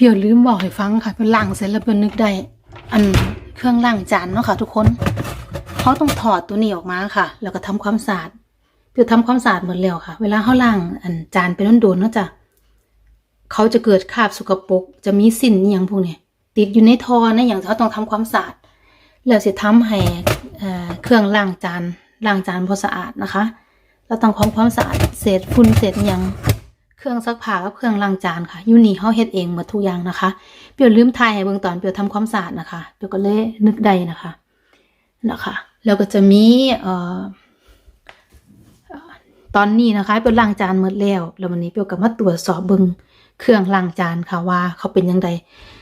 เปียวลืมบอกให้ฟังค่ะเป็นล้างเสร็จแล้วเปียวนึกได้อันเครื่องล้างจานเนาะค่ะ ทุกคนเขาต้องถอดตัวนี้ออกมาค่ะ แล้วก็ทำความสะอาดเปียวทำความสะอาดหมดแล้วค่ะ เวลาเขาล้างอันจานเป็นโดนเนาะจ้ะเขาจะเกิดคราบสกปรกจะมีสิ่นอย่างพวกเนี้ยติดอยู่ในทอนะอย่างเขาต้องทำความสะอาดแล้วสิทำให้เอ่อเครื่องล้างจานล้างจานพอสะอาดนะคะเราต้องทำความสะอาดเศษฝุ่นเศษอหยัง เครื่องซักผ้ากับเครื่องล้างจานค่ะยูนี่เฮาเฮ็ดเองหมดทุกอย่างนะคะ เปียวลืมถ่ายให้เบิ่งตอนเปียวทำความสะอาดนะคะ เปียวก็เลยนึกได้นะคะนะคะแล้วก็จะมีเอ่อตอนนี้นะคะเปียวล้างจานหมดแล้วแล้ววันนี้เปียวก็มาตรวจสอบเบิ่งเครื่องล้างจานค่ะว่าเขาเป็นยังไง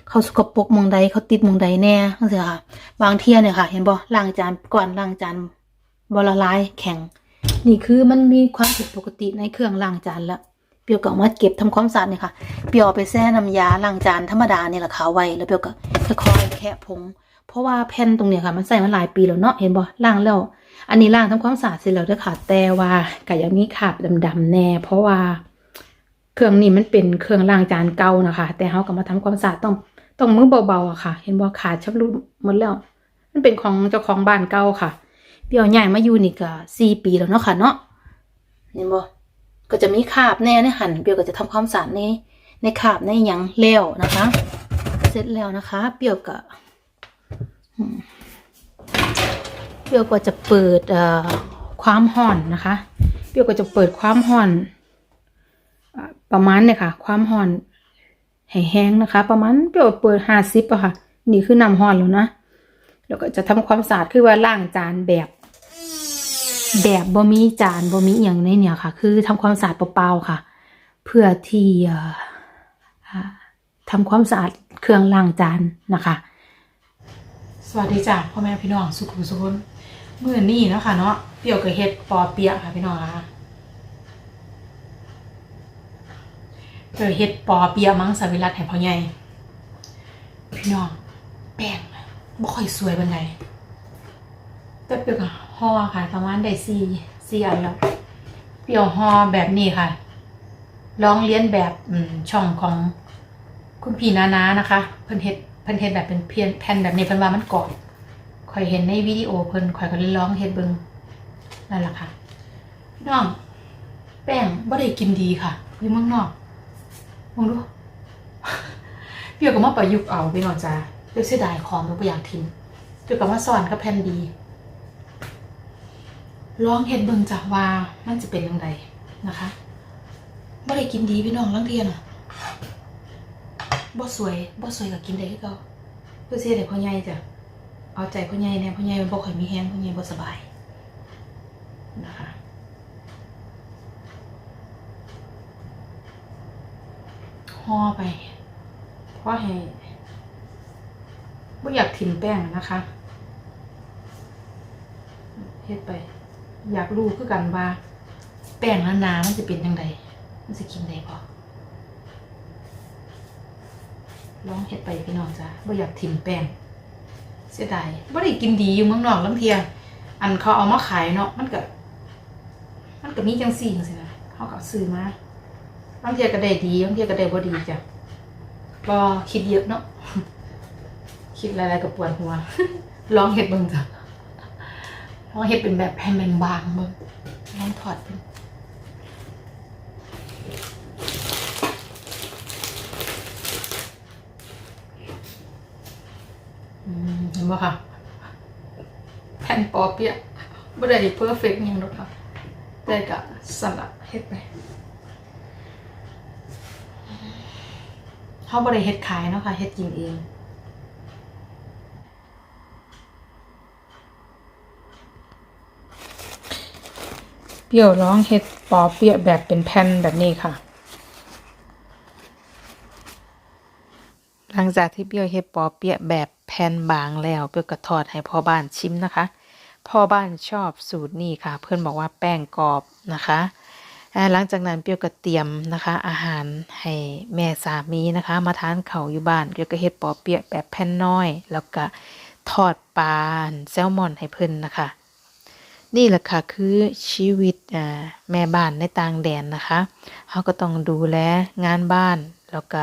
เขาสกปรกมองใดเขาติดมองใดแน่จังซี่ค่ะ บางเที่ยเนี่ยค่ะ เห็นบ่ล้างจานก่อนล้างจานบ่ละลายแข็ง นี่คือมันมีความผิดปกติในเครื่องล้างจานแล้ว เปียวก็มาเก็บทำความสะอาดเนี่ยค่ะ เปียวเอาไปแช่น้ำยาล้างจานธรรมดาเนี่ยแหละค่ะไว้ แล้วเปียวก็ค่อยๆแคะผง เพราะว่าแผ่นตรงเนี้ยค่ะ มันใส่มาหลายปีแล้วเนาะ เห็นบ่ล้างแล้ว อันนี้ล้างทำความสะอาดเสร็จแล้วเด้อค่ะ แต่ว่าก็ยังมีคราบดำๆแน่ เพราะว่าเครื่องนี้มันเป็นเครื่องล้างจานเก่านะคะ แต่เฮาก็มาทำความสะอาดต้องต้องมือเบาๆอะค่ะ เห็นบ่ขาดชำรุดหมดแล้ว มันเป็นของเจ้าของบ้านเก่าค่ะ เปียวใหญ่มาอยู่นี่ก็สี่ปีแล้วเนาะค่ะเนาะ เห็นบ่ ก็จะมีคาบแน่ในหันเปียวก็จะทำความสะอาดในในคาบในยังแล้วนะคะ เสร็จแล้วนะคะ เปียวก็เปียวก็จะเปิดเอ่อความห่อนนะคะ เปียวก็จะเปิดความห่อนอประมาณเนี่ยค่ะ ความห่อนให้แห้งนะคะ ประมาณเปียวเปิดห้าสิบอะค่ะ นี่คือน้ำห่อนแล้วนะแล้วก็จะทำความสะอาดคือว่าล้างจานแบบ แบบบ่มีจานบ่มีอย่างในเนี่ยค่ะ คือทำความสะอาดเปล่าๆค่ะ เพื่อที่เอ่ออ่าทำความสะอาดเครื่องล้างจานนะคะ สวัสดีจ้ะพ่อแม่พี่น้องสุขุมสุขนเมื่อนี้เนาะค่ะเนาะเปียวกับเฮ็ดปอเปียค่ะพี่น้องค่ะเปียวเฮ็ดปอเปียมังสวิรัตให้พ่อใหญ่พี่น้องแป้งบ่ค่อยสวยปานใดแต่เปียวกับ ห่อค่ะ ประมาณได้สี่สี่อันแล้ว เปรี้ยวห่อแบบนี้ค่ะ ลองเลียนแบบช่องของคุณพี่นานานะคะ เพิ่นเฮ็ดเพิ่นเฮ็ดแบบเป็นเพียนแผ่นแบบนี้เพิ่นว่ามันกรอบข่อยเห็นในวิดีโอเพิ่นข่อยก็เลยลองเฮ็ดเบิ่งนั่นแหละค่ะพี่น้องแป้งบ่ได้กินดีค่ะอยู่เมืองนอกมองดูเปรี้ยวก็มาประยุกต์เอาพี่น้องจ้าเปรี้ยวเสียดายของเปรี้ยวอยากทิ้งเปรี้ยวก็มาสอนกับแผ่นดี ลองเฮ็ดเบิ่งจ้ะว่ามันจะเป็นจังไดนะคะบ่ได้กินดีพี่น้องลังเทียน่ะบ่สวยบ่สวยก็กินได้คือเก่าเพื่อเสียแต่พ่อใหญ่จ้ะเอาใจพ่อใหญ่แน่พ่อใหญ่มันบ่ค่อยมีแฮงพ่อใหญ่บ่สบายนะคะห่อไปเพราะให้บ่อยากถิ่มแป้งนะคะเฮ็ดไป อยากรู้คือกันว่า แป้งหนามันจะเป็นจังไดมันสิกินได้บ่ลองเฮ็ดไปพี่น้องจ้ะบ่อยากถิ่มแป้งเสียดายบ่ได้กินดีอยู่เมืองนอกลางเทีย อันเขาเอามาขายเนาะมันก็มันก็มีจังซี่จังซี่นะเขาก็เอาซื้อมาลางเทียก็ได้ดีลางเทียก็ได้บ่ดีจ้ะก็คิดเยอะเนาะคิดอะไรๆก็ปวดหัวลองเฮ็ดเบิ่งจ้ะ ลองเฮ็ดเป็นแบบแผ่นบางๆเบิ่งลองถอดเป็นเห็นบ่ค่ะ แผ่นปอเปียะบ่ได้เพอร์เฟกต์ยังหรอกค่ะ แต่ก็สลัดเฮ็ดไปเฮาบ่ได้เฮ็ดขายเนาะค่ะเฮ็ดกินเอง เปรี้ยวร้องเฮ็ดปอเปียะแบบเป็นแผ่นแบบนี้ค่ะ หลังจากที่เปรี้ยวเฮ็ดปอเปียะแบบแผ่นบางแล้วเปรี้ยวก็ทอดให้พ่อบ้านชิมนะคะพ่อบ้านชอบสูตรนี้ค่ะ เพื่อนบอกว่าแป้งกรอบนะคะหลังจากนั้นเปรี้ยวก็เตรียมนะคะ อาหารให้แม่สามีนะคะ มาทานเขาอยู่บ้านเปรี้ยวก็เฮ็ดปอเปียะแบบแผ่นน้อย แล้วก็ทอดปลาแซลมอนให้เพิ่อนนะคะ นี่แหละค่ะคือชีวิตแม่บ้านในต่างแดนนะคะเขาก็ต้องดูแลงานบ้าน แล้วก็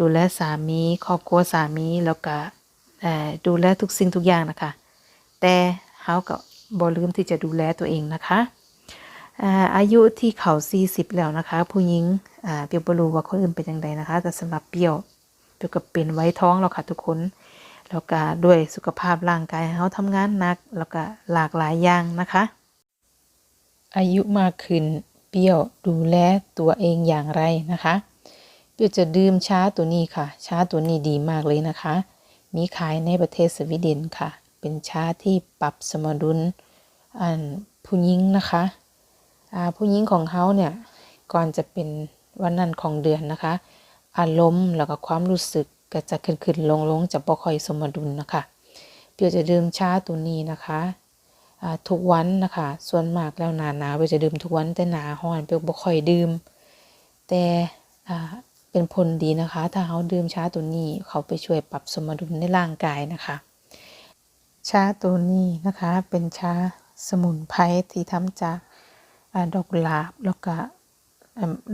ดูแลสามี ครอบครัวสามีแล้วก็ดูแลทุกสิ่งทุกอย่างนะคะ แต่เฮาก็บ่ลืมที่จะดูแลตัวเองนะคะอายุที่เขา 40 แล้วนะคะ ผู้หญิงเปียวบรูว่าคนอื่นเป็นจังไดนะคะ แต่สำหรับเปียวเปียวก็เป็นไว้ท้องแล้วค่ะทุกคน แล้วก็ด้วยสุขภาพร่างกายเฮาทำงานหนัก แล้วก็หลากหลายอย่างนะคะ อายุมากขึ้นเปรี้ยวดูแลตัวเองอย่างไรนะคะเปรี้ยวจะดื่มชาตัวนี้ค่ะชาตัวนี้ดีมากเลยนะคะ มีขายในประเทศสวีเดนค่ะ เป็นชาที่ปรับสมดุลอันผู้หญิงนะคะผู้หญิงของเขาเนี่ยก่อนจะเป็นวันนั้นของเดือนนะคะ อารมณ์แล้วก็ความรู้สึก ก็จะขึ้นขึ้นลงลงจะบ่ค่อยสมดุลนะคะเปียวจะดื่มชาตัวนี้นะคะทุกวันนะคะ ส่วนมากแล้วหนาหนาวเปียวจะดื่มทุกวันแต่หนาร้อนเปียวบ่ค่อยดื่ม แต่เป็นผลดีนะคะ ถ้าเราดื่มชาตัวนี้เขาไปช่วยปรับสมดุลในร่างกายนะคะ ชาตัวนี้นะคะเป็นชาสมุนไพรที่ทำจากอดอกกุหลาบแล้วก็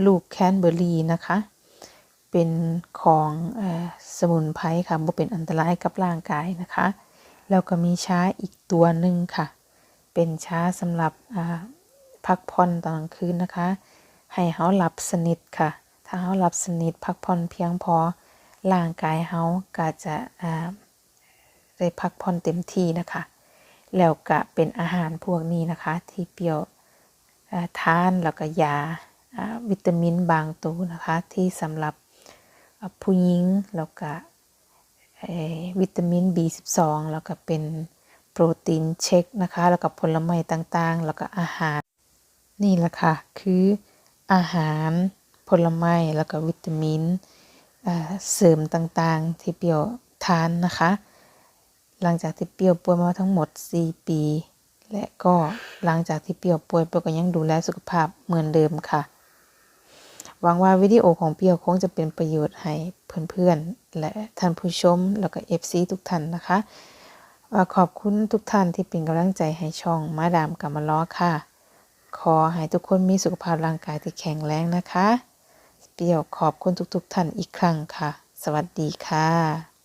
ลูกแคนเบอร์รี่นะคะ เป็นของอสมุนไพรค่ะบ่เป็นอันตรายกับร่างกายนะคะ แล้วก็มีชาอีกตัวหนึ่งค่ะ เป็นชาสำหรับพักผ่อนตอนกลางคืนนะคะ ให้เฮาหลับสนิทค่ะ ถ้าเฮาหลับสนิทพักผ่อนเพียงพอร่างกายเฮาก็จะได้พักผ่อนเต็มที่นะคะ แล้วก็เป็นอาหารพวกนี้นะคะ ที่เปรี้ยวทานแล้วก็ยาวิตามินบางตัวนะคะ ที่สำหรับ ผู้หญิงแล้วก็วิตามิน B12 แล้วก็เป็นโปรตีนเช็คนะคะ แล้วก็ผลไม้ต่างๆ แล้วก็อาหาร นี่แหละค่ะ คืออาหารผลไม้แล้วก็วิตามินเเสริมต่างๆ ที่เปียวทานนะคะ หลังจากที่เปียวป่วยมาทั้งหมด 4 ปี และก็หลังจากที่เปียวป่วยเปียวก็ยังดูแลสุขภาพเหมือนเดิมค่ะ หวังว่าวิดีโอของเปียวคงจะเป็นประโยชน์ให้เพื่อนๆ และท่านผู้ชม แล้วก็ FC ทุกท่านนะคะขอบคุณทุกท่านที่เป็นกำลังใจให้ช่องมาดามกำมะล้อค่ะ ขอให้ทุกคนมีสุขภาพร่างกายที่แข็งแรงนะคะ เปียวขอบคุณทุกๆท่านอีกครั้งค่ะ สวัสดีค่ะ